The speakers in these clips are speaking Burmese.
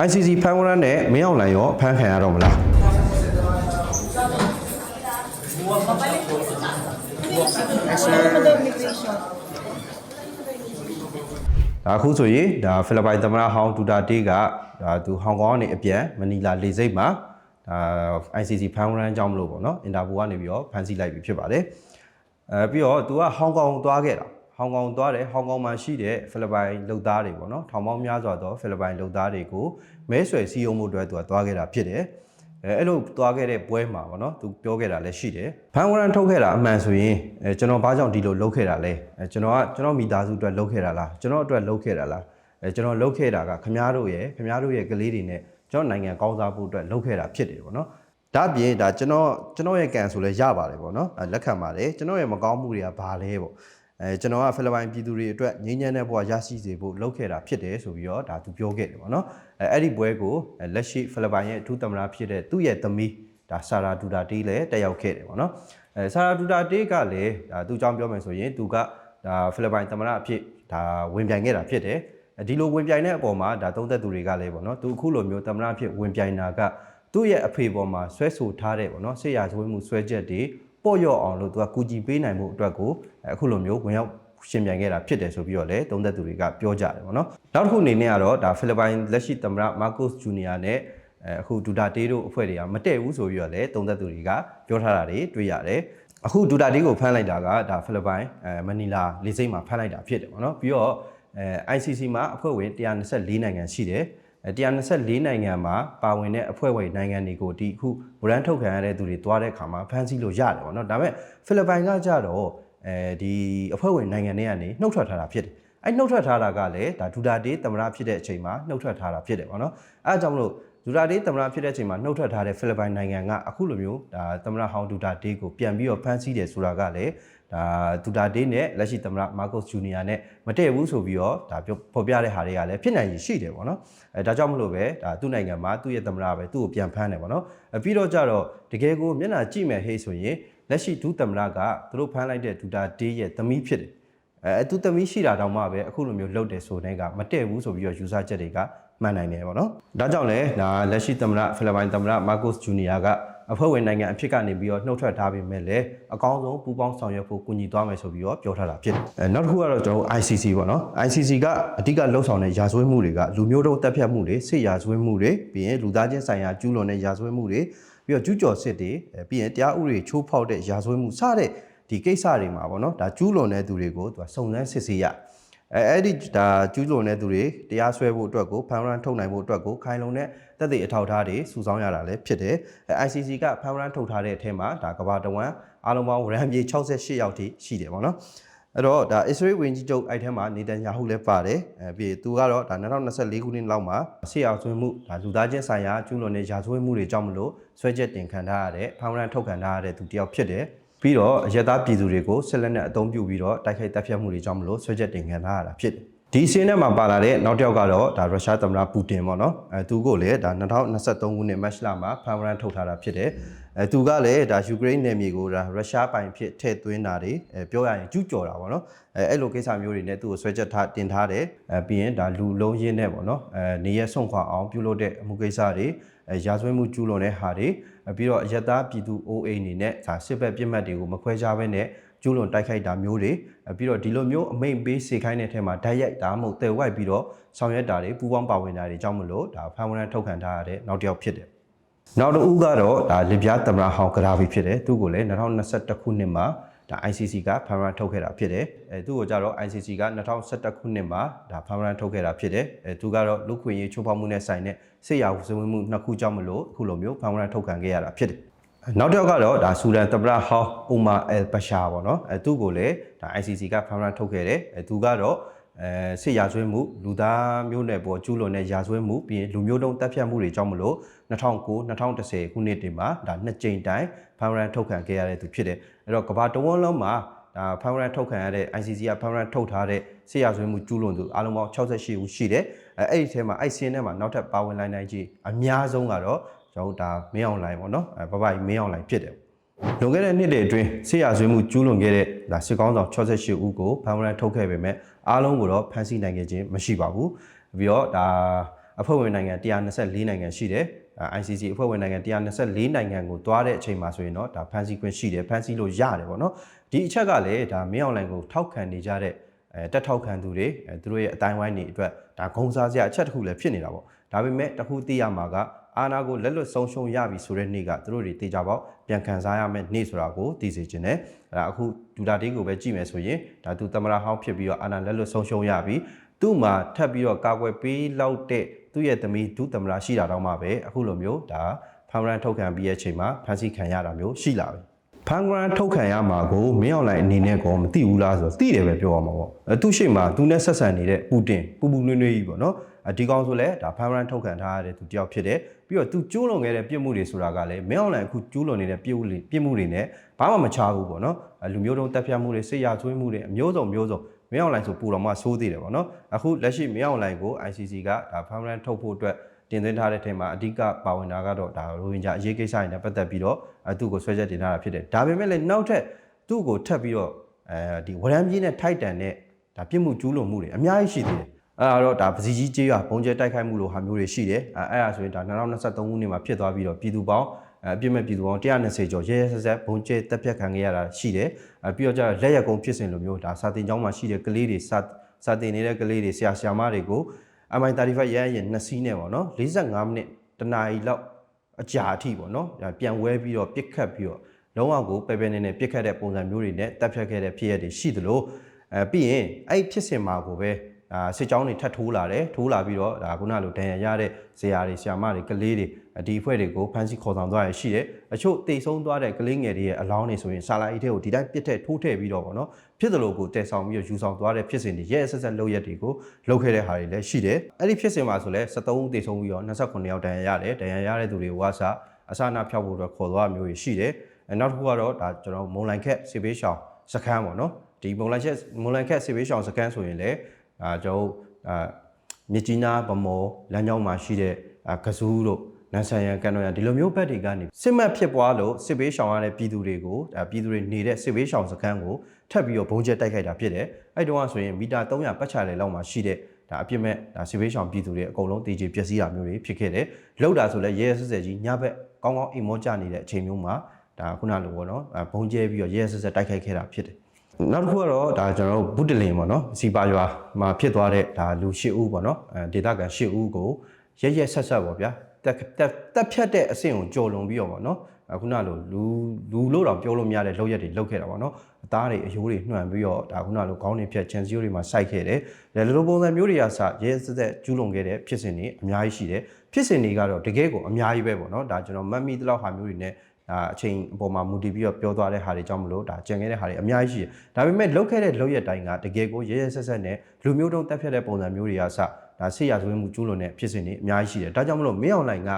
ICC ဖမ်းဝရမ်းနဲ့မင်းအောင်လှိုင်ရောဖမ်းခံရတော့မလားဒါအခုဆိုရင်ဒါဖိလစ်ပိုင်သမ္မတဟောင်းဒူတာတေးကဒါသူဟောင်ကောင်ကနေအပြန်မနီလာလေဆိပ်မှာဒါ ICC ဖမ်းဝရမ်းကြောင်းမလို့ပေါ့နော်အင်တာပိုကနေပြီးတော့ဖမ်းဆီးလိုက်ပြီဖြစ်ပါတယ်အဲပြီးတော့သူကဟောင်ကောင်သွားခဲ့တာ ဟောင်ကောင်သွားတယ်ဟောင်ကောင်မှာရှိတဲ့ဖိလစ်ပိုင်လူသားတွေပေါ့နော်ထောင်ပေါင်းများစွာသောဖိလစ်ပိုင်လူသားတွေကိုမဲဆွယ်စည်းရုံးမှုအတွက်သူကသွားခဲ့တာဖြစ်တယ်အဲအဲ့လိုသွားခဲ့တဲ့ပွဲမှာပေါ့နော်သူပြောခဲ့တာလည်းရှိတယ်ဖန်ဝရန်ထုတ်ခဲ့တာအမှန်ဆိုရင်အဲကျွန်တော်ဘာကြောင့်ဒီလိုလုပ်ခဲ့တာလဲအဲကျွန်တော်ကကျွန်တော်မိသားစုအတွက်လုပ်ခဲ့တာလားကျွန်တော်အတွက်လုပ်ခဲ့တာလားအဲကျွန်တော်လုပ်ခဲ့တာကခမားတို့ရဲ့ခမားတို့ရဲ့ကလေးတွေနဲ့ကျွန်တော်နိုင်ငံကောင်းစားဖို့အတွက်လုပ်ခဲ့တာဖြစ်တယ်ပေါ့နော်ဒါအပြင်ဒါကျွန်တော်ကျွန်တော်ရဲ့ကံဆိုလဲရပါတယ်ပေါ့နော်အဲလက်ခံပါတယ်ကျွန်တော်ရဲ့မကောင်းမှုတွေကဘာလဲပေါ့ အဲကျွန်တော်ကဖိလစ်ပိုင်ပြည်သူတွေအတွက်ငြိမ်းချမ်းတဲ့ဘဝရရှိစေဖို့လုပ်ခဲ့တာဖြစ်တယ်ဆိုပြီးတော့ဒါသူပြောခဲ့တယ်ပေါ့နော်အဲအဲ့ဒီပွဲကိုအဲလက်ရှိဖိလစ်ပိုင်ရဲ့အထူးသမ္မတဖြစ်တဲ့သူ့ရဲ့သမီးဒါဆာရာဒူတာတေးလည်းတက်ရောက်ခဲ့တယ်ပေါ့နော်အဲဆာရာဒူတာတေးကလည်းဒါသူအကြောင်းပြောမယ်ဆိုရင်သူကဒါဖိလစ်ပိုင်သမ္မတအဖြစ်ဒါဝင်ပြိုင်ခဲ့တာဖြစ်တယ်အဲဒီလိုဝင်ပြိုင်တဲ့အပေါ်မှာဒါသုံးသက်သူတွေကလည်းပေါ့နော်သူအခုလိုမျိုးသမ္မတအဖြစ်ဝင်ပြိုင်တာကသူ့ရဲ့အဖေပေါ်မှာဆွဲဆိုထားတဲ့ပေါ့နော်ဆေးရဇဝေးမှုဆွဲချက်တွေ ပေါ့ရော့အောင်လို့သူကကူညီပေးနိုင်မှုအတွက်ကိုအခုလိုမျိုးဝင်ရောက်ရှင်ပြန်ခဲ့တာဖြစ်တယ်ဆိုပြီးတော့လည်းသုံးသက်သူတွေကပြောကြတယ်ပေါ့နော်နောက်တစ်ခုအနေနဲ့ကတော့ဒါဖိလစ်ပိုင်လက်ရှိသမ္မတမာကုစ်ဂျူနီယာနဲ့အဲအခုဒူတာတေးတို့အဖွဲ့တွေကမတည့်ဘူးဆိုပြီးတော့လည်းသုံးသက်သူတွေကပြောထားတာတွေတွေ့ရတယ်အခုဒူတာတေးကိုဖမ်းလိုက်တာကဒါဖိလစ်ပိုင်အဲမနီလာလေဆိပ်မှာဖမ်းလိုက်တာဖြစ်တယ်ပေါ့နော်ပြီးတော့အဲ ICC မှာအဖွဲ့ဝင်124နိုင်ငံရှိတယ်အဲ 124နိုင်ငံမှာပါဝင်တဲ့အဖွဲ့ဝင်နိုင်ငံတွေကိုဒီအခုဗရန်ထုတ်ခံရတဲ့သူတွေတွားတဲ့အခါမှာဖမ်းဆီးလို့ရတယ်ပေါ့နော်ဒါပေမဲ့ဖိလစ်ပိုင်ကကြတော့အဲဒီအဖွဲ့ဝင်နိုင်ငံတွေကနေနှုတ်ထွက်ထားတာဖြစ်တယ်အဲ့နှုတ်ထွက်ထားတာကလည်းဒါဒူတာတေးသမ္မတဖြစ်တဲ့အချိန်မှာနှုတ်ထွက်ထားတာဖြစ်တယ်ပေါ့နော်အဲအကြောင်းမလို့ ဒူတာတေးသမ္မတဖြစ်တဲ့အချိန်မှာနှုတ်ထွက်ထားတဲ့ဖိလစ်ပိုင်နိုင်ငံကအခုလိုမျိုးဒါသမ္မတဟောင်းဒူတာတေးကိုပြန်ပြီးတော့ဖမ်းဆီးတယ်ဆိုတာကလည်းဒါဒူတာတေးနဲ့လက်ရှိသမ္မတမာကုစ်ဂျူနီယာနဲ့မတည့်ဘူးဆိုပြီးတော့ဒါပြောဖော်ပြတဲ့ဟာတွေကလည်းဖြစ်နိုင်ရည်ရှိတယ်ပေါ့နော်အဲဒါကြောင့်မလို့ပဲဒါသူ့နိုင်ငံမှာသူ့ရဲ့သမ္မတပဲသူ့ကိုပြန်ဖမ်းတယ်ပေါ့နော်အဲပြီးတော့ကြတော့တကယ်ကိုမျက်နှာကြည့်မယ်ဟေးဆိုရင်လက်ရှိဒုသမ္မတကသူတို့ဖမ်းလိုက်တဲ့ဒူတာတေးရဲ့သမီးဖြစ်တယ်အဲသူသမီးရှိတာတောင်မှပဲအခုလိုမျိုးလုပ်တယ်ဆိုတဲ့ကမတည့်ဘူးဆိုပြီးတော့ယူဆချက်တွေက မှန်နိုင်တယ်ပေါ့နော်ဒါကြောင့်လဲဒါလက်ရှိသမ္မတဖိလစ်ပိုင်သမ္မတမာကုစ်ဂျူနီယာကအဖွဲ့ဝင်နိုင်ငံအဖြစ်ကနေပြီးတော့နှုတ်ထွက်ထားပေမဲ့လည်းအကောင်းဆုံးပူးပေါင်းဆောင်ရွက်ဖို့ကူညီသွားမယ်ဆိုပြီးတော့ပြောထားတာဖြစ်တယ်အဲနောက်တစ်ခုကတော့ကျွန်တော်တို့ ICC ပေါ့နော် ICC ကအဓိကလှုပ်ဆောင်တဲ့ရာဇဝတ်မှုတွေကလူမျိုးတုံးတပ်ဖြတ်မှုတွေစစ်ရာဇဝတ်မှုတွေပြီးရင်လူသားချင်းဆိုင်ရာကျူးလွန်တဲ့ရာဇဝတ်မှုတွေပြီးတော့ကျူးကျော်စစ်တွေအဲပြီးရင်တရားဥပဒေချိုးဖောက်တဲ့ရာဇဝတ်မှုစတဲ့ဒီကိစ္စတွေမှာပေါ့နော်ဒါကျူးလွန်တဲ့သူတွေကိုသူကစုံစမ်းစစ်ဆေးရ အဲအဲ့ဒီဒါကျူးလွန်တဲ့သူတွေတရားစွဲဖို့အတွက်ကိုဖမ်းရန်ထုတ်နိုင်ဖို့အတွက်ကိုခိုင်လုံတဲ့တက်တဲ့အထောက်အထားတွေစုဆောင်းရတာလည်းဖြစ်တယ်အဲ ICC ကဖမ်းရန်ထုတ်ထားတဲ့အထက်မှာဒါကဘာတဝမ်အားလုံးပေါင်းရန်ပြေ68ရောက်ထိရှိတယ်ပေါ့နော်အဲ့တော့ဒါ Israel ဝင်ကြီးချုပ်အဲ့ထဲမှာနေတန်ယာဟုလည်းပါတယ်အဲပြီးသူကတော့ဒါ2024ခုနှစ်လောက်မှာဆေးအောင်ဆွေးမှုဒါလူသားချင်းဆိုင်ရာကျူးလွန်တဲ့ရာဇဝတ်မှုတွေကြောင့်မလို့ဆွဲချက်တင်ခံထားရတဲ့ဖမ်းရန်ထုတ်ခံထားရတဲ့သူတယောက်ဖြစ်တယ် ပြီးတော့အရက်သားပြည်သူတွေကိုဆက်လက်နဲ့အသုံးပြုပြီးတော့တိုက်ခိုက်တပ်ဖြတ်မှုတွေကြောင့်မလို့ဆွဲချက်တင်ခံထားရတာဖြစ်တယ်ဒီစင်းထဲမှာပါလာတဲ့နောက်တစ်ယောက်ကတော့ဒါရုရှားသမ္မတပူတင်ပေါ့နော်အဲသူကိုလည်းဒါ2023ခုနှစ်မတ်လမှာဖမ်းရန်ထုတ်ထားတာဖြစ်တယ် အဲသူကလည်းဒါယူကရိန်းနယ်မြေကိုဒါရုရှားပိုင်ဖြစ်ထည့်သွင်းတာတွေအဲပြောရရင်ကျူးကျော်တာပေါ့နော်အဲအဲ့လိုကိစ္စမျိုးတွေနဲ့သူ့ကိုဆွဲချက်ထားတင်ထားတယ်အဲပြီးရင်ဒါလူလုံးရင်းနဲ့ပေါ့နော်အဲနေရဆုံးခွာအောင်ပြုလုပ်တဲ့အမှုကိစ္စတွေအဲရာဇဝတ်မှုကျူးလွန်တဲ့ဟာတွေအဲပြီးတော့အယက်သားပြည်သူ OA အနေနဲ့ဒါစစ်ဘက်ပြစ်မှတ်တွေကိုမခွဲခြားဘဲနဲ့ကျူးလွန်တိုက်ခိုက်တာမျိုးတွေအဲပြီးတော့ဒီလိုမျိုးအမိန်ပေးစေခိုင်းတဲ့ထဲမှာဓာတ်ရိုက်ဒါမှမဟုတ်တယ်ဝိုက်ပြီးတော့ဆောင်ရွက်တာတွေပူးပေါင်းပါဝင်တာတွေကြောင့်မလို့ဒါဖန်ဝရန်ထုတ်ခံထားရတဲ့နောက်တစ်ယောက်ဖြစ်တယ် နောက်တစ်ဦးကတော့ဒါလစ်ပြားသမ္မတဟောင်းဂရာဗီဖြစ်တယ်သူကိုလည်း2021ခုနှစ်မှာဒါ ICC ကဖန်ဝရန်ထုတ်ခဲ့တာဖြစ်တယ်အဲသူ့ကိုကြတော့ ICC က2021ခုနှစ်မှာဒါဖန်ဝရန်ထုတ်ခဲ့တာဖြစ်တယ်အဲသူကတော့လူခွင့်ရေးချိုးဖောက်မှုနဲ့ဆိုင်တဲ့စစ်ရာဇဝတ်မှုနှစ်ခုကြောင့်မလို့အခုလိုမျိုးဖန်ဝရန်ထုတ်ခံခဲ့ရတာဖြစ်တယ်နောက်တစ်ယောက်ကတော့ဒါဆူဒန်သမ္မတဟောင်းအိုမာအယ်ဘရှာပေါ့နော်အဲသူ့ကိုလည်းဒါ ICC ကဖမ်းရန်ထုတ်ခဲ့တယ်အဲသူကတော့ အဲစစ်ရာဇဝတ်မှုလူသားမျိုးနယ်ပေါ်ကျူးလွန်တဲ့ရာဇဝတ်မှုပြီးရင်လူမျိုးတုံးတပ်ဖြတ်မှုတွေကြောင့်မလို့2009 2010ခုနှစ်တင်မှာဒါနှစ်ကြိမ်တိုင်ဖမ်းရန်ထုတ်ခံခဲ့ရတဲ့သူဖြစ်တယ်အဲ့တော့ကမ္ဘာတဝန်းလုံးမှာဒါဖမ်းရန်ထုတ်ခံရတဲ့ ICC ကဖမ်းရန်ထုတ်ထားတဲ့စစ်ရာဇဝတ်မှုကျူးလွန်သူအားလုံးပေါင်း68ဦးရှိတယ်အဲအဲ့ဒီထဲမှာအဲ့စင်းထဲမှာနောက်ထပ်ပါဝင်လိုက်နိုင်ကြီးအများဆုံးကတော့ကျွန်တော်တို့ဒါမင်းအောင်လိုင်းပေါ့နော်အဲဘဘကြီးမင်းအောင်လိုင်းဖြစ်တယ် လွန်ခဲ့တဲ့နှစ်တွေအတွင်းဆေးရဆွေးမှုကျူးလွန်ခဲ့တဲ့ဒါစစ်ကောင်းဆောင်68ဦးကိုဖမ်းဝရန်ထုတ်ခဲ့ပေမဲ့အားလုံးကိုတော့ဖမ်းဆီးနိုင်ခဲ့ခြင်းမရှိပါဘူးပြီးတော့ဒါအဖွဲ့ဝင်နိုင်ငံ124နိုင်ငံရှိတယ်အဲ ICC အဖွဲ့ဝင်နိုင်ငံ124နိုင်ငံကိုတွားတဲ့အချိန်မှာဆိုရင်တော့ဒါဖန်ဆီးခွင့်ရှိတယ်ဖန်ဆီးလို့ရတယ်ပေါ့နော်ဒီအချက်ကလည်းဒါမင်းအောင်လှိုင်ကိုထောက်ခံနေကြတဲ့အဲတက်ထောက်ခံသူတွေအဲသူတို့ရဲ့အတိုင်းဝိုင်းတွေအတွက်ဒါဂုံစားစရာအချက်တစ်ခုလည်းဖြစ်နေတာပေါ့ဒါပေမဲ့တစ်ခုသိရမှာက အာနာကိုလက်လွတ်ဆုံးရှုံးရပြီဆိုတဲ့နေ့ကသူတို့တွေတေချာပေါက်ပြန်ခံစားရမယ့်နေ့ဆိုတာကိုသိစေချင်တယ်အဲဒါအခုဒူတာတေးကိုပဲကြည့်မယ်ဆိုရင်ဒါသူသမရဟောင်းဖြစ်ပြီးတော့အာနာလက်လွတ်ဆုံးရှုံးရပြီသူ့မှာထပ်ပြီးတော့ကာကွယ်ပေးလောက်တဲ့သူ့ရဲ့သမီးဒုသမရရှိတာတော့မှပဲအခုလိုမျိုးဒါဖမ်းရန်ထုတ်ခံပြီးရဲ့အချိန်မှာဖမ်းဆီးခံရတာမျိုးရှိလာပြီ ဖန်ဂရန်ထုတ်ခံရမှာကိုမင်းအောင်လိုင်အနေနဲ့ကောမသိဘူးလားဆိုတော့သိတယ်ပဲပြောရမှာပေါ့အဲသူရှိမှသူနဲ့ဆက်ဆံနေတဲ့ပူတင်ပူပူနွေ့နွေ့ကြီးပေါ့နော်အဒီကောင်ဆိုလဲဒါဖန်ဂရန်ထုတ်ခံထားရတဲ့သူတယောက်ဖြစ်တယ်ပြီးတော့သူကျိုးလွန်ခဲ့တဲ့ပြစ်မှုတွေဆိုတာကလည်းမင်းအောင်လိုင်အခုကျိုးလွန်နေတဲ့ပြစ်မှုတွေပြစ်မှုတွေနဲ့ဘာမှမချဘူးပေါ့နော်အဲလူမျိုးတုံးတက်ဖြတ်မှုတွေစစ်ရာဇဝတ်မှုတွေအမျိုးစုံမျိုးစုံမင်းအောင်လိုင်ဆိုပူတော်မှဆိုးသေးတယ်ပေါ့နော်အခုလက်ရှိမင်းအောင်လိုင်ကို ICC ကဒါဖန်ဂရန်ထုတ်ဖို့အတွက် တင်သွင်းထားတဲ့ထဲမှာအဓိကပါဝင်တာကတော့ဒါရိုဟင်ဂျာအရေးကိစ္စတွေနဲ့ပတ်သက်ပြီးတော့အဲသူ့ကိုဆွဲချက်တင်ထားတာဖြစ်တယ်ဒါပေမဲ့လည်းနောက်ထပ်သူ့ကိုထပ်ပြီးတော့အဲဒီဝရမ်းပြင်းနဲ့ထိုက်တန်တဲ့ဒါပြစ်မှုကျူးလွန်မှုတွေအများကြီးရှိသေးတယ်အဲ့ဒါတော့ဒါပစီကြီးကျေးရွာဘုံကျဲတိုက်ခိုက်မှုလိုဟာမျိုးတွေရှိတယ်အဲအဲ့ဒါဆိုရင်ဒါ2023ခုနှစ်မှာဖြစ်သွားပြီးတော့ပြည်သူပေါင်းအဲအပြစ်မဲ့ပြည်သူပေါင်း120ကျော်ရဲရဲဆက်ဆက်ဘုံကျဲတက်ပြတ်ခံခဲ့ရတာရှိတယ်အဲပြီးတော့ကျတော့လက်ရက်ကုန်းဖြစ်စဉ်လိုမျိုးဒါစာတင်ကျောင်းမှာရှိတဲ့ကလေးတွေစာစာတင်နေတဲ့ကလေးတွေဆရာဆရာမတွေကို MI35 ရရရင်2စီးနဲ့ပေါ့နော်45မိနစ်တနာရီလောက်အကြာအထိပေါ့နော်ဒါပြန်ဝဲပြီးတော့ပြစ်ခတ်ပြီးတော့လုံးဝကိုပဲပဲနေနေပြစ်ခတ်တဲ့ပုံစံမျိုးတွေနဲ့တက်ဖြတ်ခဲ့တဲ့ဖြစ်ရတွေရှိသလိုအဲပြီးရင်အဲ့ဖြစ်စဉ်မှာကိုပဲ အာစစ်ကြောင်းတွေထပ်ထိုးလာတယ်ထိုးလာပြီးတော့ဒါခုနလိုဒဏ်ရာရတဲ့ဇေယျာတွေဆရာမတွေကလေးတွေဒီအဖွဲ့တွေကိုဖမ်းဆီးခေါ်ဆောင်သွားရရှိတယ်အချို့တိတ်ဆုံးသွားတဲ့ကလေးငယ်တွေရဲ့အလောင်းတွေဆိုရင်ဆာလာအီထဲကိုဒီတိုင်းပြစ်ထည့်ထိုးထည့်ပြီးတော့ပေါ့နော်ဖြစ်သလိုကိုတည်ဆောင်ပြီးတော့ယူဆောင်သွားတဲ့ဖြစ်စဉ်တွေရဲဆက်ဆက်လုပ်ရက်တွေကိုလုပ်ခဲ့တဲ့ဟာတွေလည်းရှိတယ်အဲ့ဒီဖြစ်စဉ်မှာဆိုလဲ73ဦးတိတ်ဆုံးပြီးတော့29ယောက်ဒဏ်ရာရတယ်ဒဏ်ရာရတဲ့သူတွေဝါစာအစနာဖြောက်ဖို့အတွက်ခေါ်သွားမျိုးတွေရှိတယ်အဲနောက်တစ်ခုကတော့ဒါကျွန်တော်မုံလိုင်ခက်စေဘေးရှောင်းစခန်းပေါ့နော်ဒီမုံလိုင်ချက်မုံလိုင်ခက်စေဘေးရှောင်းစခန်းဆိုရင်လည်း အာကျွန်တော်အာမြစ်ကြီးနားဗမော်လမ်းကြောင်းမှာရှိတဲ့အာကစူးတို့နန်ဆန်ရန်ကန်တော်ရန်ဒီလိုမျိုးဘက်တွေကနေစစ်မှတ်ဖြစ်ပွားလို့စစ်ဘေးရှောင်ရတဲ့ပြည်သူတွေကိုဒါပြည်သူတွေနေတဲ့စစ်ဘေးရှောင်စခန်းကိုထပ်ပြီးတော့ဘုံကျက်တိုက်ခိုက်တာဖြစ်တယ်အဲ့တုန်းကဆိုရင်မီတာ300ပတ်ချာလေလောက်မှာရှိတဲ့ဒါအပြစ်မဲ့ဒါစစ်ဘေးရှောင်ပြည်သူတွေအကုန်လုံးတေချေပျက်စီးတာမျိုးတွေဖြစ်ခဲ့တယ်လောက်တာဆိုလဲရဲရဲဆက်ဆက်ကြီးညဘက်ကောင်းကောင်းအိမ်မောကြနေတဲ့အချိန်မျိုးမှာဒါခုနလိုပေါ့နော်ဘုံကျဲပြီးတော့ရဲရဲဆက်ဆက်တိုက်ခိုက်ခဲ့တာဖြစ်တယ် နောက်တစ်ခုကတော့ဒါကျွန်တော်တို့ဘုဒ္ဓလင်ပေါ့နော်စီပါရွာမှာဖြစ်သွားတဲ့ဒါလူ၈ဦးပေါ့နော်အဲဒေသခံ၈ဦးကိုရဲရဲဆက်ဆက်ပေါ့ဗျာတက်တက်တက်ဖြတ်တဲ့အဆင့်ကိုကြော်လွန်ပြီးတော့ပေါ့နော်အခုနလိုလူလူလို့တော့ပြောလို့မရတဲ့လောက်ရက်တွေလောက်ခဲ့တာပေါ့နော်အသားတွေအယိုးတွေနှွှန်ပြီးတော့ဒါခုနလိုခေါင်းတွေဖြတ်ချန်စီယိုတွေမှာစိုက်ခဲ့တယ်ဒါလိုပုံစံမျိုးတွေကစရဲစက်ကျူးလွန်ခဲ့တဲ့ဖြစ်စဉ်တွေအများကြီးရှိတယ်ဖြစ်စဉ်တွေကတော့တကယ်ကိုအများကြီးပဲပေါ့နော်ဒါကျွန်တော်မတ်မီတလောက်ဟာမျိုးတွေနဲ့ ဒါအချိန်အပေါ်မှာမူတည်ပြီးတော့ပြောသွားတဲ့ဟာတွေကြောင့်မလို့ဒါကြံခဲ့တဲ့ဟာတွေအများကြီးရှိတယ်ဒါပေမဲ့လောက်ခဲ့တဲ့လောက်ရက်တိုင်းကတကယ်ကိုရဲရဲဆက်ဆက်နဲ့လူမျိုးတုံးတက်ဖြတ်တဲ့ပုံစံမျိုးတွေကစဒါဆေးရဆွေးမှုကျူးလွန်တဲ့ဖြစ်စဉ်တွေအများကြီးရှိတယ်ဒါကြောင့်မလို့မင်းအောင်လှိုင်က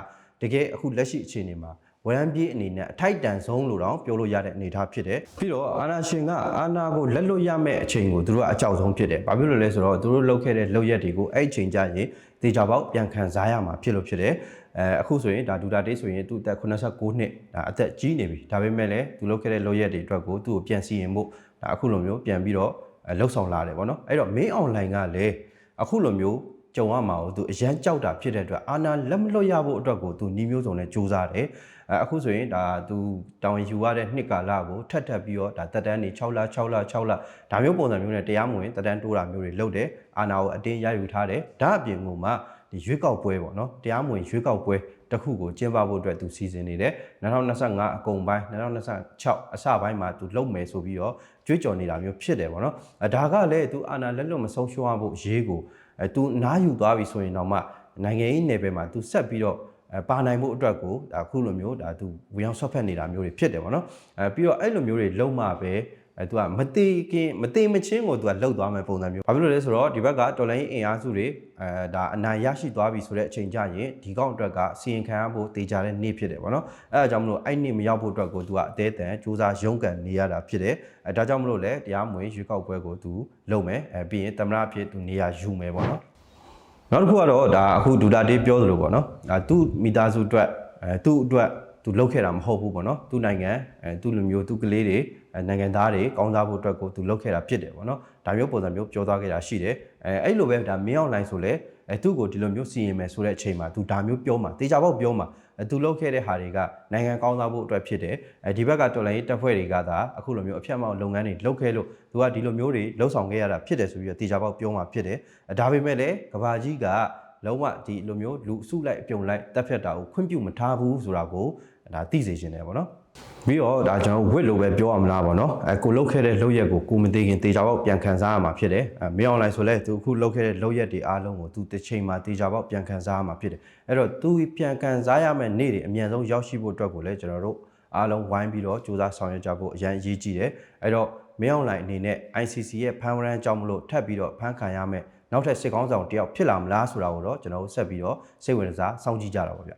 တကယ်အခုလက်ရှိအခြေအနေမှာဝရမ်းပြေးအနေနဲ့အထိုက်တန်ဆုံးလို့တော့ပြောလို့ရတဲ့အနေအထားဖြစ်တယ်ပြီးတော့အာနာရှင်ကအာနာကိုလက်လွတ်ရမယ့်အချိန်ကိုသူတို့ကအကြောက်ဆုံးဖြစ်တယ်ဘာဖြစ်လို့လဲဆိုတော့သူတို့လုပ်ခဲ့တဲ့လုပ်ရက်တွေကိုအဲ့အချိန်ကျရင်တေချာပေါက်ပြန်ခံစားရမှာဖြစ်လို့ဖြစ်တယ် အဲအခုဆိုရင်ဒါဒူတာတေးဆိုရင်သူ့အသက်89နှစ်ဒါအသက်ကြီးနေပြီဒါပေမဲ့လည်းသူလုပ်ခဲ့တဲ့လုပ်ရက်တွေအတွက်ကိုသူ့ကိုပြန်စီရင်ဖို့ဒါအခုလိုမျိုးပြန်ပြီးတော့လှုပ်ဆောင်လာတယ်ပေါ့နော်အဲ့တော့မင်းအွန်လိုင်းကလည်းအခုလိုမျိုးကြုံရမှာကိုသူအရန်ကြောက်တာဖြစ်တဲ့အတွက်အာနာလက်မလွတ်ရဖို့အတွက်ကိုသူနှီးမျိုးစုံနဲ့စူးစမ်းတယ်အဲအခုဆိုရင်ဒါသူတောင်းယူရတဲ့နှစ်ကာလကိုထပ်ထပ်ပြီးတော့ဒါတက်တန်းနေ6လ6လ6လဒါမျိုးပုံစံမျိုးနဲ့တရားမဝင်တက်တန်းတိုးတာမျိုးတွေလုပ်တယ်အာနာကိုအတင်းရယူထားတယ်ဒါအပြင်ကမှ ဒီရွေးကောက်ပွဲပေါ့နော်တရားမဝင်ရွေးကောက်ပွဲတစ်ခုကိုကျင်းပဖို့အတွက်သူစီစဉ်နေတယ်2025အကုန်ပိုင်း2026အစပိုင်းမှာသူလုပ်မယ်ဆိုပြီးတော့ကြွေးကြော်နေတာမျိုးဖြစ်တယ်ပေါ့နော်အဲဒါကလည်းသူအာနာလက်လွတ်မဆုံးရှုံးရဖို့ရေးကိုအဲသူနားယူသွားပြီဆိုရင်တော့မှနိုင်ငံရေးနယ်ပယ်မှာသူဆက်ပြီးတော့အဲပါနိုင်မှုအတွက်ကိုဒါခုလိုမျိုးဒါသူဝေအောင်ဆွတ်ဖက်နေတာမျိုးတွေဖြစ်တယ်ပေါ့နော်အဲပြီးတော့အဲ့လိုမျိုးတွေလုံးမှပဲ အဲသူကမတေခင်မတေမချင်းကိုသူကလှုပ်သွားမယ်ပုံစံမျိုးဘာဖြစ်လို့လဲဆိုတော့ဒီဘက်ကတော်လိုင်းအင်အားစုတွေအဲဒါအနိုင်ရရှိသွားပြီဆိုတဲ့အချိန်ကျရင်ဒီကောင်အတွက်ကစီရင်ခံရဖို့တေချာတဲ့နေ့ဖြစ်တယ်ပေါ့နော်အဲဒါကြောင့်မလို့အဲ့နေ့မရောက်ဖို့အတွက်ကိုသူကအသေးတန်စူးစမ်းရုန်းကန်နေရတာဖြစ်တယ်အဲဒါကြောင့်မလို့လဲတရားမဝင်ရွေးကောက်ပွဲကိုသူလုပ်မယ်အဲပြီးရင်သမရအဖြစ်သူနေရာယူမယ်ပေါ့နော်နောက်တစ်ခုကတော့ဒါအခုဒူတာတေးပြောသလိုပေါ့နော်ဒါသူ့မိသားစုအတွက်အဲသူ့အတွက် သူလုပ်ခဲ့တာမဟုတ်ဘူးပေါ့နော်သူ့နိုင်ငံအဲသူ့လူမျိုးသူ့ကလေးတွေအဲနိုင်ငံသားတွေကောင်းစားဖို့အတွက်ကိုသူလုပ်ခဲ့တာဖြစ်တယ်ပေါ့နော်ဒါမျိုးပုံစံမျိုးပြောသွားခဲ့တာရှိတယ်အဲအဲ့လိုပဲဒါမင်းအောင်လိုင်းဆိုလဲအဲသူ့ကိုဒီလိုမျိုးစီရင်မယ်ဆိုတဲ့အချိန်မှာသူဒါမျိုးပြောမှာတေချာပေါက်ပြောမှာအဲသူလုပ်ခဲ့တဲ့ဟာတွေကနိုင်ငံကောင်းစားဖို့အတွက်ဖြစ်တယ်အဲဒီဘက်ကတော်လိုင်းရေးတပ်ဖွဲ့တွေကသာအခုလိုမျိုးအဖြတ်မောက်လုပ်ငန်းတွေလုပ်ခဲ့လို့သူကဒီလိုမျိုးတွေလှုပ်ဆောင်ခဲ့ရတာဖြစ်တယ်ဆိုပြီးတော့တေချာပေါက်ပြောမှာဖြစ်တယ်အဲဒါပေမဲ့လည်းကဘာကြီးကလုံးဝဒီလိုမျိုးလူအစုလိုက်အပြုံလိုက်တပ်ဖြတ်တာကိုခွင့်ပြုမထားဘူးဆိုတာကို ဒါသိစေချင်တယ်ပေါ့နော်ပြီးတော့ဒါကျွန်တော်ဝစ်လို့ပဲပြောရမလားပေါ့နော်အဲကိုလုတ်ခဲ့တဲ့လုတ်ရက်ကိုကိုမသိခင်တေချာပေါက်ပြန်ခံစားရမှာဖြစ်တယ်အဲမင်းအွန်လိုင်းဆိုလဲသူအခုလုတ်ခဲ့တဲ့လုတ်ရက်တွေအားလုံးကိုသူတစ်ချိန်မှာတေချာပေါက်ပြန်ခံစားရမှာဖြစ်တယ်အဲ့တော့သူပြန်ခံစားရမယ့်နေ့တွေအမြန်ဆုံးရောက်ရှိဖို့အတွက်ကိုလည်းကျွန်တော်တို့အားလုံးဝိုင်းပြီးတော့စူးစမ်းဆောင်ရွက်ကြဖို့အရန်အရေးကြီးတယ်အဲ့တော့မင်းအွန်လိုင်းအနေနဲ့ ICC ရဲ့ဖန်ဝရန်ကြောင့်မလို့ထပ်ပြီးတော့ဖန်ခံရမယ့်နောက်ထပ်စစ်ကောင်းဆောင်တယောက်ဖြစ်လာမလားဆိုတာကိုတော့ကျွန်တော်တို့ဆက်ပြီးတော့စိတ်ဝင်စားစောင့်ကြည့်ကြတာပါဗျ